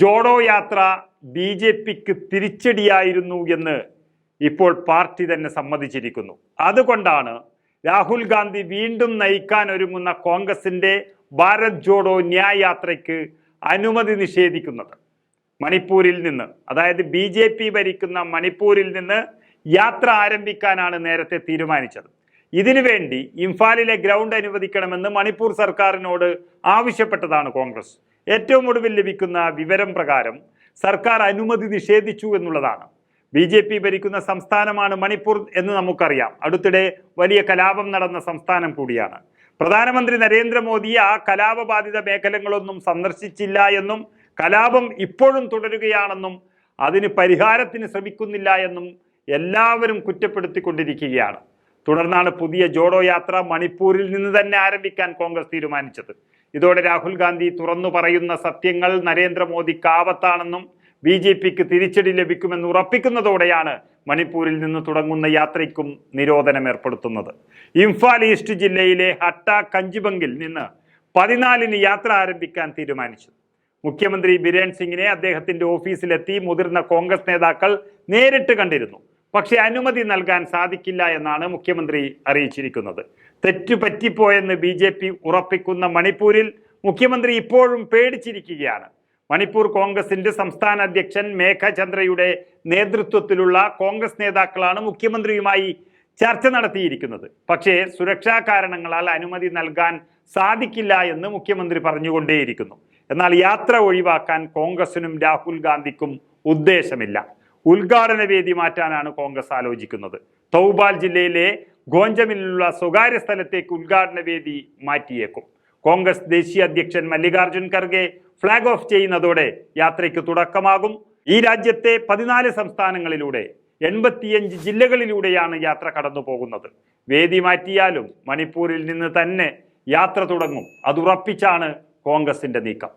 ജോഡോ യാത്ര B J പിക്ക് തിരിച്ചടിയായിരുന്നു എന്ന് ഇപ്പോൾ പാർട്ടി തന്നെ സമ്മതിച്ചിരിക്കുന്നു. അതുകൊണ്ടാണ് രാഹുൽ ഗാന്ധി വീണ്ടും നയിക്കാൻ ഒരുങ്ങുന്ന കോൺഗ്രസിന്റെ ഭാരത് ജോഡോ ന്യായ യാത്രയ്ക്ക് അനുമതി നിഷേധിക്കുന്നത്. മണിപ്പൂരിൽ നിന്ന് അതായത് ബി ജെ പി ഭരിക്കുന്ന മണിപ്പൂരിൽ നിന്ന് യാത്ര ആരംഭിക്കാനാണ് നേരത്തെ തീരുമാനിച്ചത്. ഇതിനുവേണ്ടി ഇംഫാലിലെ ഗ്രൗണ്ട് അനുവദിക്കണമെന്ന് മണിപ്പൂർ സർക്കാരിനോട് ആവശ്യപ്പെട്ടതാണ് കോൺഗ്രസ്. ഏറ്റവും ഒടുവിൽ ലഭിക്കുന്ന വിവരം പ്രകാരം സർക്കാർ അനുമതി നിഷേധിച്ചു എന്നുള്ളതാണ്. ബി ജെ പി ഭരിക്കുന്ന സംസ്ഥാനമാണ് മണിപ്പൂർ എന്ന് നമുക്കറിയാം. അടുത്തിടെ വലിയ കലാപം നടന്ന സംസ്ഥാനം കൂടിയാണ്. പ്രധാനമന്ത്രി നരേന്ദ്രമോദി ആ കലാപബാധിത മേഖലകളൊന്നും സന്ദർശിച്ചില്ല എന്നും കലാപം ഇപ്പോഴും തുടരുകയാണെന്നും അതിന് പരിഹാരത്തിന് ശ്രമിക്കുന്നില്ല എന്നും എല്ലാവരും കുറ്റപ്പെടുത്തിക്കൊണ്ടിരിക്കുകയാണ്. തുടർന്നാണ് പുതിയ ജോഡോ യാത്ര മണിപ്പൂരിൽ നിന്ന് തന്നെ ആരംഭിക്കാൻ കോൺഗ്രസ് തീരുമാനിച്ചത്. ഇതോടെ രാഹുൽ ഗാന്ധി തുറന്നു പറയുന്ന സത്യങ്ങൾ നരേന്ദ്രമോദിക്ക് ആപത്താണെന്നും ബി ജെ പിക്ക് തിരിച്ചടി ലഭിക്കുമെന്ന് ഉറപ്പിക്കുന്നതോടെയാണ് മണിപ്പൂരിൽ നിന്ന് തുടങ്ങുന്ന യാത്രയ്ക്കും നിരോധനം ഏർപ്പെടുത്തുന്നത്. ഇംഫാൽ ഈസ്റ്റ് ജില്ലയിലെ ഹട്ട കഞ്ചിബംഗിൽ നിന്ന് പതിനാലിന് യാത്ര ആരംഭിക്കാൻ തീരുമാനിച്ചു. മുഖ്യമന്ത്രി ബിരേൻ സിംഗിനെ അദ്ദേഹത്തിന്റെ ഓഫീസിലെത്തി മുതിർന്ന കോൺഗ്രസ് നേതാക്കൾ നേരിട്ട് കണ്ടിരുന്നു. പക്ഷേ അനുമതി നൽകാൻ സാധിക്കില്ല എന്നാണ് മുഖ്യമന്ത്രി അറിയിച്ചിരിക്കുന്നത്. തെറ്റു പറ്റിപ്പോയെന്ന് ബി ജെ പി ഉറപ്പിക്കുന്ന മണിപ്പൂരിൽ മുഖ്യമന്ത്രി ഇപ്പോഴും പേടിച്ചിരിക്കുകയാണ്. മണിപ്പൂർ കോൺഗ്രസിന്റെ സംസ്ഥാന അധ്യക്ഷൻ മേഘ ചന്ദ്രയുടെ നേതൃത്വത്തിലുള്ള കോൺഗ്രസ് നേതാക്കളാണ് മുഖ്യമന്ത്രിയുമായി ചർച്ച നടത്തിയിരിക്കുന്നത്. പക്ഷേ സുരക്ഷാ കാരണങ്ങളാൽ അനുമതി നൽകാൻ സാധിക്കില്ല എന്ന് മുഖ്യമന്ത്രി പറഞ്ഞുകൊണ്ടേയിരിക്കുന്നു. എന്നാൽ യാത്ര ഒഴിവാക്കാൻ കോൺഗ്രസിനും രാഹുൽ ഗാന്ധിക്കും ഉദ്ദേശമില്ല. ഉദ്ഘാടന വേദി മാറ്റാനാണ് കോൺഗ്രസ് ആലോചിക്കുന്നത്. തൗബാൽ ജില്ലയിലെ ഗോഞ്ചമിലുള്ള സ്വകാര്യ സ്ഥലത്തേക്ക് ഉദ്ഘാടന വേദി മാറ്റിയേക്കും. കോൺഗ്രസ് ദേശീയ അധ്യക്ഷൻ മല്ലികാർജുൻ ഖർഗെ ഫ്ലാഗ് ഓഫ് ചെയ്യുന്നതോടെ യാത്രയ്ക്ക് തുടക്കമാകും. ഈ രാജ്യത്തെ പതിനാല് സംസ്ഥാനങ്ങളിലൂടെ എൺപത്തിയഞ്ച് ജില്ലകളിലൂടെയാണ് യാത്ര കടന്നു പോകുന്നത് വേദി മാറ്റിയാലും മണിപ്പൂരിൽ നിന്ന് തന്നെ യാത്ര തുടങ്ങും. അതുറപ്പിച്ചാണ് കോൺഗ്രസിന്റെ നീക്കം.